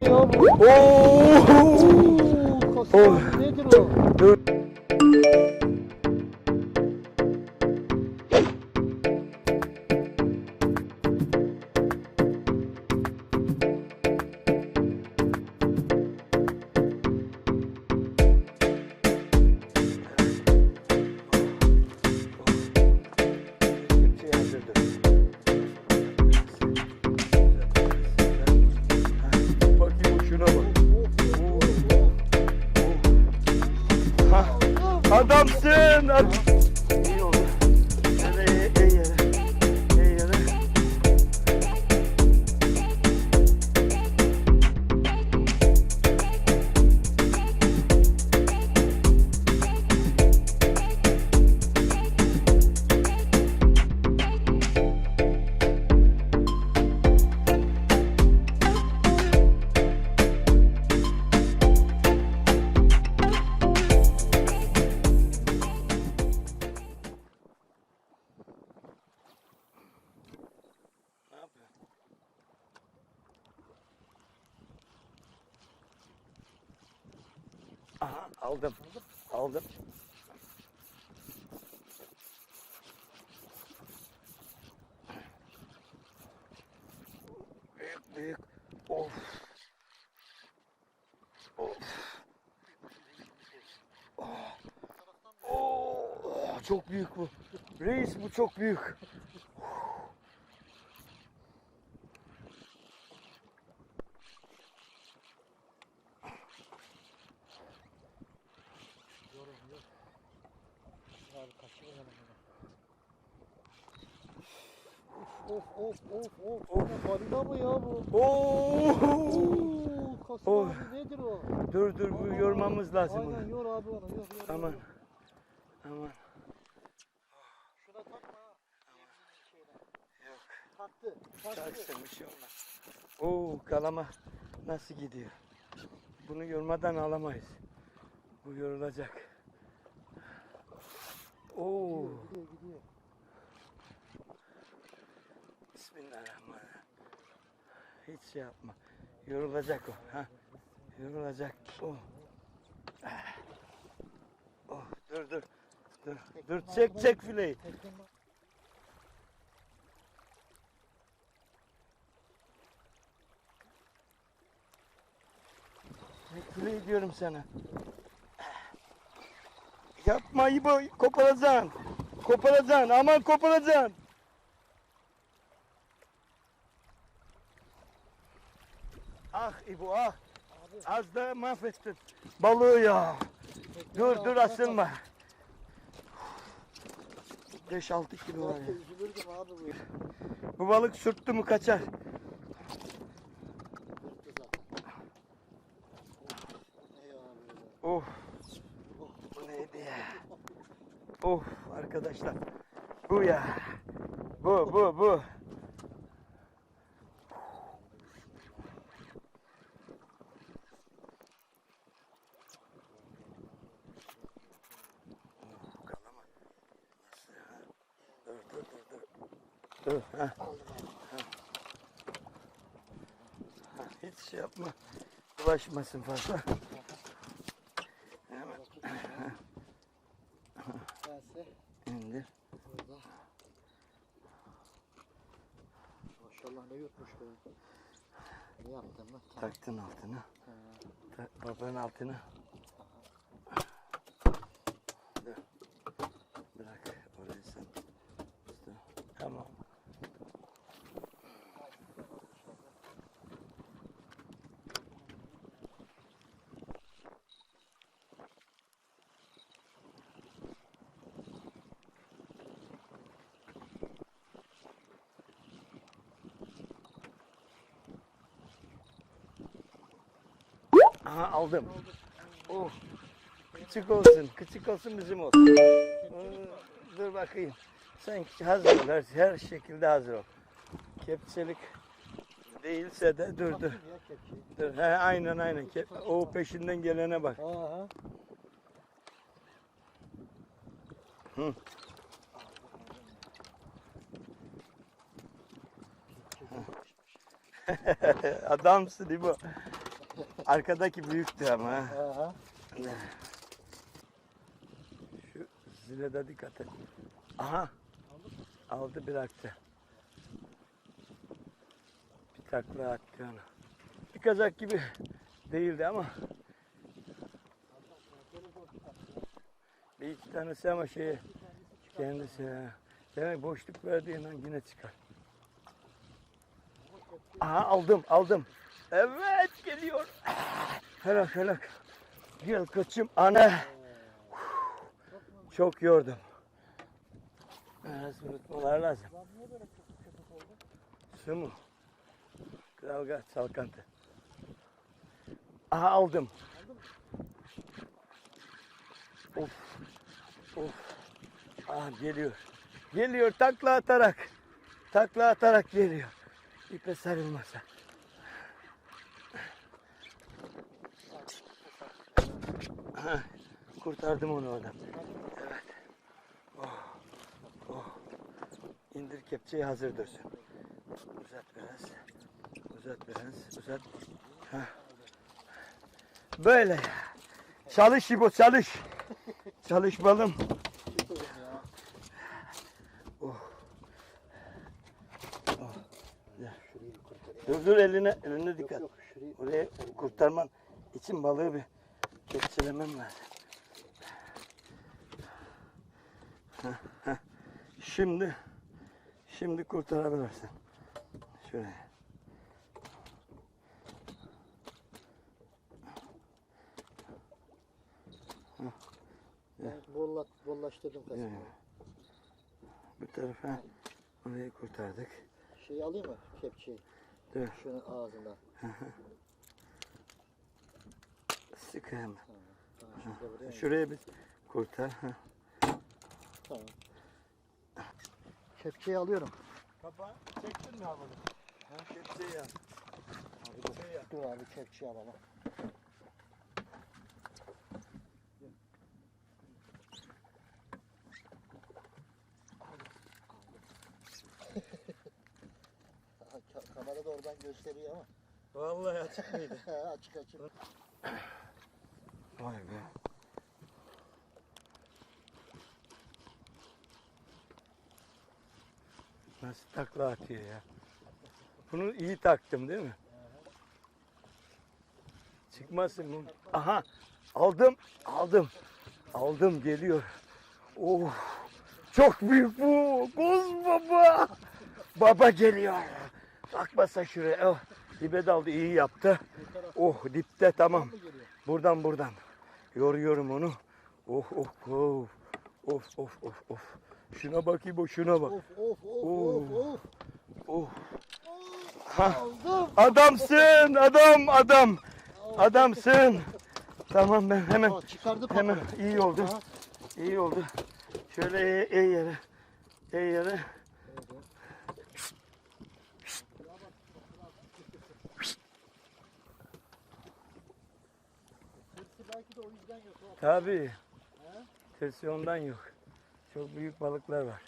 Ya bu. Oo! Aldım. Büyük büyük. Of. Of. Oh. Oh, çok büyük bu. Reis bu çok büyük. Of of of of. Of. Balina mı ya bu? Oo. Kasım Oh. abi nedir o? Dur dur bu yormamız lazım Aynen bunu. yor abi onu yor yor. Aman. yor. Aman. Şuna takma ha. Yok. Taktı. Taktı. Bir şey olmaz. Oo kalama nasıl gidiyor? Bunu yormadan alamayız. Bu yorulacak. Oo. Gidiyor gidiyor. Bismillahirrahmanirrahim. Hiç şey yapma. Yorulacak o. Ha. Yorulacak. Oh. Oh dur dur. Dur. Dur çek çek fileyi. Fileyi diyorum sana. Yapma İbo koparacaksın. Koparacaksın aman koparacaksın. Ah İbo ah. Az da mahvettin. Balığı ya. Dur dur asılma. 5-6 kilo var ya. Bu. Bu balık sürttü mü kaçar. Of. Bu neydi ya? Of arkadaşlar. Bu ya. Bu bu bu. Of, kalama. Nasıl ya? Dur dur dur dur. Dur ha. Ha. Ha, Hiç şey yapma. Bulaşmasın fazla. Hemen indir. burada. Maşallah ne yutmuş be. Ne yaptın lan? Taktın altına. Ta- babanın altına. Dur. Bırak orayı sen. Tamam. Aha aldım. Oh. Küçük olsun. Küçük olsun bizim olsun. Ee, Dur bakayım. Sen hazır ol. Her, her şekilde hazır ol. Kepçelik değilse de dur dur. Dur. He, aynen aynen. Kep- o peşinden gelene bak. Hı. Adamsın İbo. Arkadaki büyüktü ama. Aha. Şu zile de dikkat et. Aha. Aldı bıraktı. Bir takla attı onu. Bir kazak gibi değildi ama. Bir iki tanesi ama şey kendisi. Demek boşluk verdiğin an yine çıkar. Aha aldım aldım. Evet geliyor. Helak helak. Gel koçum ana. Çok yordum. Biraz unutmalar lazım. Su mu? Dalga çalkantı. Aha aldım. Of. Of. Ah geliyor. Geliyor takla atarak. Takla atarak geliyor. İpe sarılmasa. Kurtardım onu oradan. Evet. Oh. Oh. İndir kepçeyi hazır dursun. Uzat biraz. Uzat biraz. Uzat. Hah. Böyle. Çalış İbo çalış. Çalış balım. Oh. Oh. Dur dur eline, eline dikkat. Oraya kurtarman için balığı bir kepçelemem lazım. Şimdi, şimdi kurtarabilirsin. Ben bollat, bollaştırdım kasayı. Yani. Bu tarafa orayı kurtardık. Şeyi alayım mı? Kepçeyi. Dur. Şunun ağzından. Sık hemen. Tamam. Şurada buraya. Şuraya bir kurtar. Tamam. Kepçeyi alıyorum. Kapağı çektin mi? Ha, kepçeyi al. Abi dur. Şey. Dur abi kepçeyi alalım. Kamera da oradan gösteriyor ama. Vallahi açık mıydı? açık açık. Vay be. Nasıl takla atıyor ya. Bunu iyi taktım değil mi? Çıkmasın bu. Aha aldım aldım. Aldım geliyor. Oh çok büyük bu. Koz baba. Baba geliyor. Bakmasa şuraya. Oh, dibe daldı iyi yaptı. Oh dipte tamam. Buradan buradan. Yoruyorum onu. Oh oh oh. Of of of of. Şuna bakayım o şuna bak. Of of of of of. Ha, Aldım. adamsın adam adam. Adamsın. Tamam ben hemen Aa, çıkardı hemen iyi oldu. Ha. İyi oldu. Şöyle iyi yere. İyi yere. Belki de o yüzden yok. Tabii. Tersi ondan yok. Çok büyük balıklar var.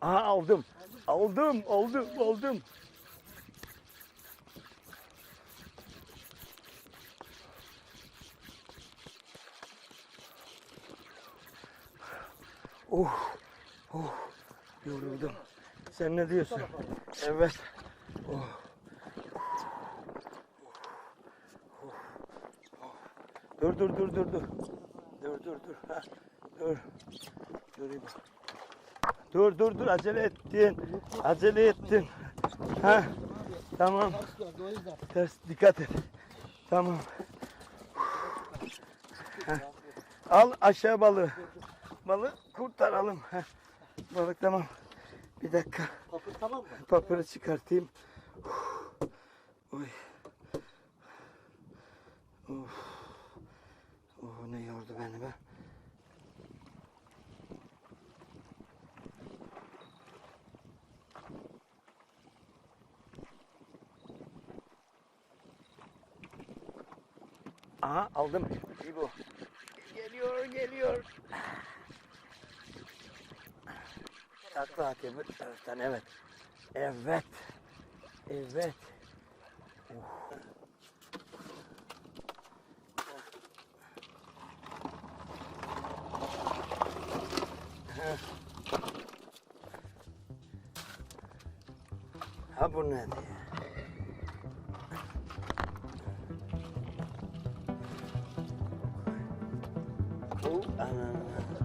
Aha aldım. Aldım, aldım, aldım. Oh, oh, yoruldum. Sen ne diyorsun? Evet. Oh. Dur dur dur dur dur. Dur dur dur. Ha, dur. İbo. Dur dur dur acele ettin. Acele ettin. Ha, tamam. Ters dikkat et. Tamam. Heh. Al aşağı balığı. Balığı kurtaralım. Heh. Balık tamam. Bir dakika. Papır tamam mı? Papırı çıkartayım. Oy. Aha aldım. İbo. Geliyor geliyor. Takla hakemi Özden evet. Evet. Evet. Uh. Ha bu ne diye. Oh, anam.